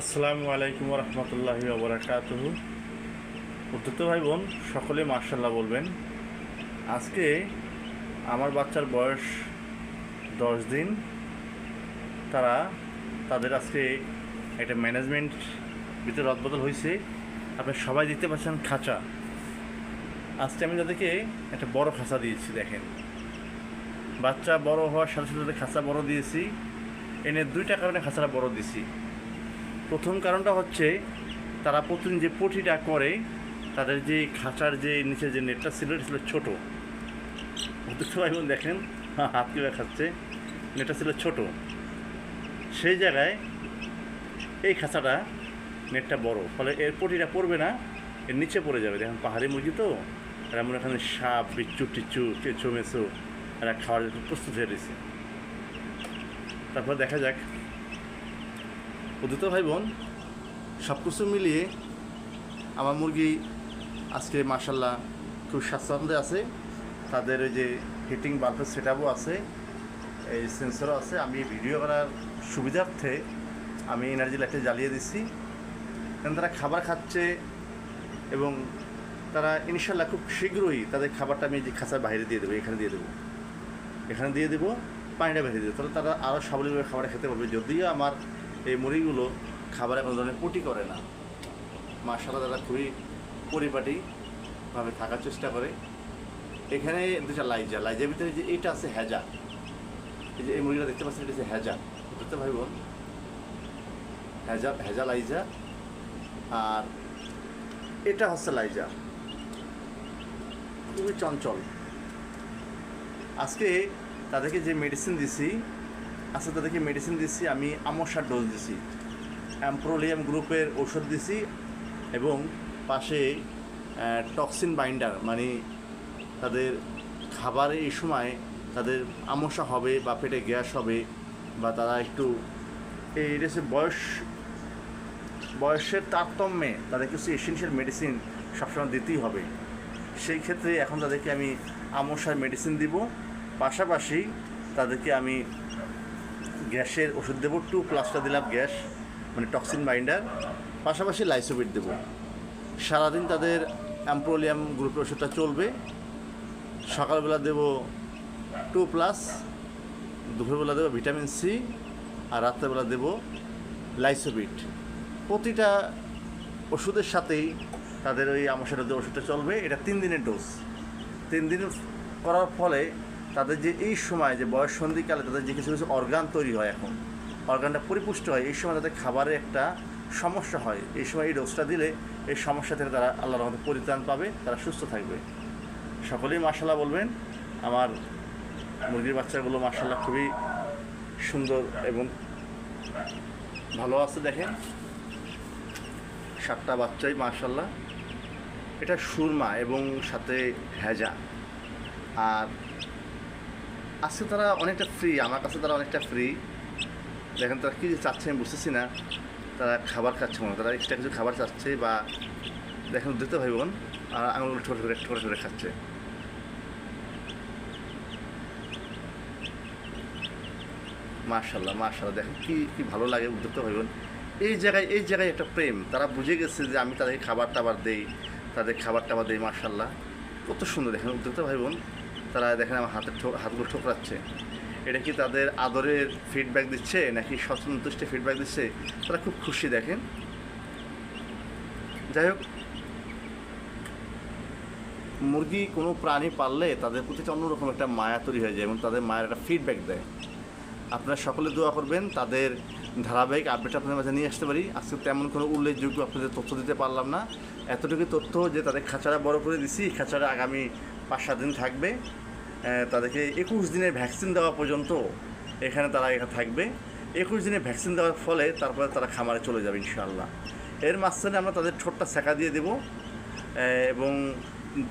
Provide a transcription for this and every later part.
আসসালামু আলাইকুম রহমতুল্লাহ বরাকাত উদ্যুত ভাই বোন সকলে মার্শাল্লাহ বলবেন, আজকে আমার বাচ্চার বয়স দশ দিন। তারা, তাদের আজকে একটা ম্যানেজমেন্ট ভিতরে রদবদল হয়েছে আপনি সবাই দেখতে পাচ্ছেন খাঁচা। আজকে আমি তাদেরকে একটা বড় খাঁচা দিয়েছি, দেখেন। বাচ্চা বড় হওয়ার সাথে সাথে খাঁচা বড় দিয়েছি। এনে দুইটা কারণে খাঁচাটা বড় দিয়েছি। প্রথম কারণটা হচ্ছে তারা প্রতিদিন যে পটিটা করে, তাদের যে খাঁচার যে নিচে যে নেটটা ছিল, এটা ছিল ছোটো। পারবেন দেখেন হাত কীভাবে খাচ্ছে। নেটটা ছিল ছোট। সেই জায়গায় এই খাঁচাটা, নেটটা বড়। ফলে এর পটিটা পড়বে না, এর নিচে পড়ে যাবে। দেখেন, পাহাড়ি মুরগি তো? এরা মনে এখানে সাপ, বিচ্ছু, টিচ্ছু কেঁচো মেচো এরা খাওয়ার জন্য প্রস্তুত হয়ে রয়েছে। তারপর দেখা যাক উদিত ভাই বোন সব কিছু মিলিয়ে আমার মুরগি আজকে মার্শাল্লাহ খুব স্বাচ্ছন্দ্যে আছে। তাদের ওই যে হিটিং বাল্বের সেট আছে, এই সেন্সরও আছে। আমি ভিডিও করার সুবিধার্থে আমি এনার্জি লাইটে জ্বালিয়ে দিচ্ছি। কারণ তারা খাবার খাচ্ছে এবং তারা ইনশাল্লাহ খুব শীঘ্রই তাদের খাবারটা আমি যে খাঁচার বাইরে দিয়ে দেবো, এখানে দিয়ে দেবো। এখানে দিয়ে দেবো, পানিটা বেরিয়ে দেবো তাহলে তারা আরও সাবলীলভাবে খাবার খেতে পারবে। যদিও আমার এই মুড়িগুলো খাবারে কোনো ধরনের পটি করে না। মার্শাল্লাহ তারা খুবই পরিপাটিভাবে থাকার চেষ্টা করে। এখানে দুটা লাইজা লাইজার ভিতরে যে এইটা আছে হ্যাজা এই যে এই মুরগিটা দেখতে পাচ্ছেন, এটা হচ্ছে হ্যাজা বুঝতে বোন হ্যাজা হ্যাজা লাইজা আর এটা হচ্ছে লাইজা খুবই চঞ্চল। আজকে তাদেরকে যে মেডিসিন দিছি আজকে তাদেরকে মেডিসিন দিচ্ছি আমি আমশার ডোজ দিছি। অ্যাম্প্রোলিয়াম গ্রুপের ওষুধ দিছি এবং পাশে টক্সিন বাইন্ডার মানে তাদের খাবারে এই সময় তাদের আমশা হবে বা পেটে গ্যাস হবে বা তারা একটু এই হচ্ছে বয়স, বয়সের তারতম্যে তাদের কিছু এসেন্সিয়াল মেডিসিন সবসময় দিতেই হবে। সেই ক্ষেত্রে এখন তাদেরকে আমি আমশার মেডিসিন দিব। পাশাপাশি তাদেরকে আমি গ্যাসের ওষুধ দেবো টু প্লাসটা দিলাম গ্যাস মানে টক্সিন বাইন্ডার পাশাপাশি লাইসোবিট দেবো। সারাদিন তাদের অ্যাম্প্রোলিয়াম গ্রুপের ওষুধটা চলবে। সকালবেলা দেব টু প্লাস দুপুরবেলা দেবো ভিটামিন সি আর রাত্রেবেলা দেব লাইসোবিট প্রতিটা ওষুধের সাথেই তাদের ওই আমার যে ওষুধটা চলবে। এটা তিন দিনের ডোজ তিন দিন করার ফলে তাদের যে এই সময় যে বয়স সন্ধিকালে তাদের যে কিছু কিছু অর্গান তৈরি হয় এখন অর্গানটা পরিপুষ্ট হয়, এই সময় তাদের খাবারে একটা সমস্যা হয়। এই সময় এই ডোজটা দিলে এই সমস্যা থেকে তারা আল্লাহর রহমতে পরিত্রাণ পাবে, তারা সুস্থ থাকবে। সকলেই মার্শাল্লাহ বলবেন, আমার মুরগির বাচ্চাগুলো মার্শাল্লাহ খুবই সুন্দর এবং ভালো আছে দেখেন। সাতটা বাচ্চাই মার্শাল্লাহ এটা সুরমা এবং সাথে হ্যাজা আর আজকে তারা অনেকটা ফ্রি আমার কাছে তারা অনেকটা ফ্রি দেখেন তারা কী চাচ্ছে আমি বুঝতেছি না। তারা খাবার খাচ্ছে মনে তারা এক্সট্রা কিছু খাবার চাচ্ছে বা দেখেন দিতে ভাই বোন আর আঙুল ছোটো ছোটো ছোটো ছোটো খাচ্ছে। মার্শাল্লাহ মার্শাল্লাহ দেখেন কী কী ভালো লাগে উদ্যোক্তা ভাই বোন এই জায়গায় এই জায়গায় একটা প্রেম। তারা বুঝে গেছে যে আমি তাদেরকে খাবার টাবার দেই, তাদের খাবার টাবার দেই মার্শাল্লাহ কত সুন্দর দেখেন উদ্যোক্তা ভাই বোন তারা দেখেন আমার হাতের হাতগুলো ঠোকরাচ্ছে। এটা কি তাদের আদরের ফিডব্যাক দিচ্ছে নাকি সন্তুষ্টি ফিডব্যাক দিচ্ছে? তারা খুব খুশি দেখেন। যাই হোক, মুরগি কোনো প্রাণী পাললে তাদের প্রতি অন্যরকম একটা মায়া তৈরি হয়ে যায় এবং তাদের মায়ের একটা ফিডব্যাক দেয়। আপনারা সকলে দোয়া করবেন, তাদের ধারাবাহিক আপডেট আপনাদের মাঝে নিয়ে আসতে পারি। আজকে তেমন কোনো উল্লেখযোগ্য আপনাদের তথ্য দিতে পারলাম না। এতটুকু তথ্য যে তাদের খাঁচারা বড় করে দিছি, খাঁচারা আগামী পাঁচ সাত দিন থাকবে। তাদেরকে একুশ দিনের ভ্যাকসিন দেওয়া পর্যন্ত এখানে তারা এখানে থাকবে। একুশ দিনের ভ্যাকসিন দেওয়ার ফলে তারপরে তারা খামারে চলে যাবে ইনশাআল্লাহ। এর মাঝখানে আমরা তাদের ঠোঁটটা সেকা দিয়ে দেবো এবং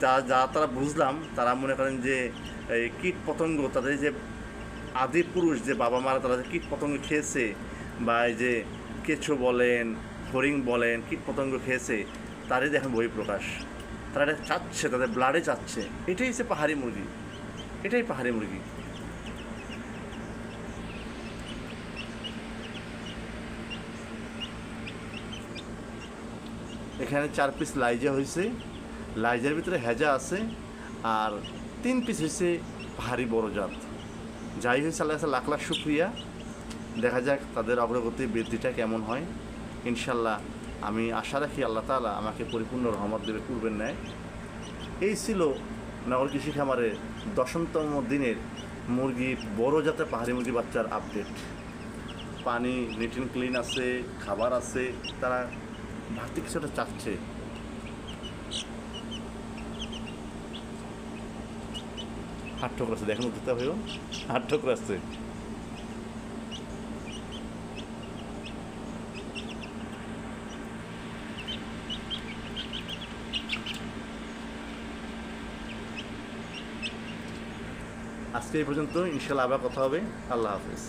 যা যা তারা বুঝলাম, তারা মনে করেন যে এই কীট পতঙ্গ, তাদের যে আদি পুরুষ, যে বাবা মারা তারা যে কীট পতঙ্গ খেয়েছে, বা এই যে কেঁচো বলেন হরিং বলেন, কীট পতঙ্গ খেয়েছে, তারই দেখেন বহিঃপ্রকাশ। তারা এটা চাচ্ছে, তাদের ব্লাডে চাচ্ছে। এটাই হচ্ছে পাহাড়ি মুরগি। এটাই পাহাড়ি মুরগি। এখানে চার পিস লাইজা হয়েছে। লাইজার ভিতরে হেজা আছে আর তিন পিস হয়েছে ভারী বড় জাত। যাই হয়েছে আল্লাহ লাখ লাখ শুক্রিয়া। দেখা যাক তাদের অগ্রগতি বৃদ্ধিটা কেমন হয়। ইনশাল্লাহ আমি আশা রাখি আল্লাহ তাআলা আমাকে পরিপূর্ণ রহমত দেবে পূর্বের ন্যায়। এই ছিল নগর কৃষি খামারে দশমতম দিনের মুরগি, বড় জাতের পাহাড়ি মুরগি বাচ্চার আপডেট পানি নিট অ্যান্ড ক্লিন আছে, খাবার আছে, তারা ভাবতে কিছুটা চাচ্ছে। হাট ঠোকর আছে, দেখেন উদ্যোক্তা হয়েও হাট ঠোকর আছে। আজকে এই পর্যন্ত ইনশাল্লাহ আবার কথা হবে। আল্লাহ হাফেজ।